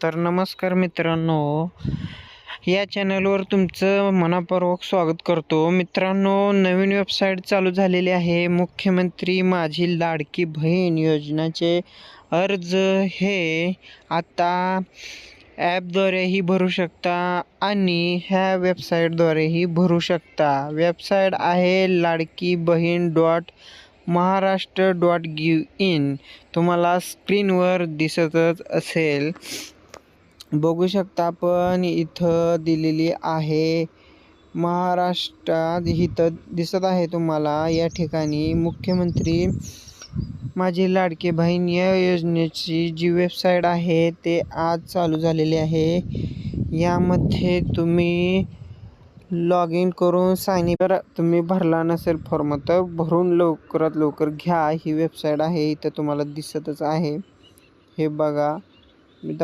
तर नमस्कार मित्रांनो. या चॅनलवर तुमचं मनापूर्वक स्वागत करतो. मित्रांनो नवीन वेबसाईट चालू झालेली आहे. मुख्यमंत्री माझी लाडकी बहीण योजनेचे अर्ज. हे आता ॲपद्वारेही भरू शकता आणि ह्या वेबसाईटद्वारेही भरू शकता. वेबसाईट आहे Ladki Bahin dot Maharashtra dot gov in तुम्हाला स्क्रीनवर दिसतच असेल. बघू शकता आपण इथं दिलेली आहे. महाराष्ट्रात इथं दिसत आहे तुम्हाला. या ठिकाणी मुख्यमंत्री माझी लाडके बहीण या योजनेची जी वेबसाईट आहे ते आज चालू झालेली आहे. यामध्ये तुम्ही लॉग इन करून साइन जर तुम्ही भरला नसेल फॉर्म तर भरून लवकरात लवकर घ्या. ही वेबसाईट आहे इथं तुम्हाला दिसतच आहे. हे बघा.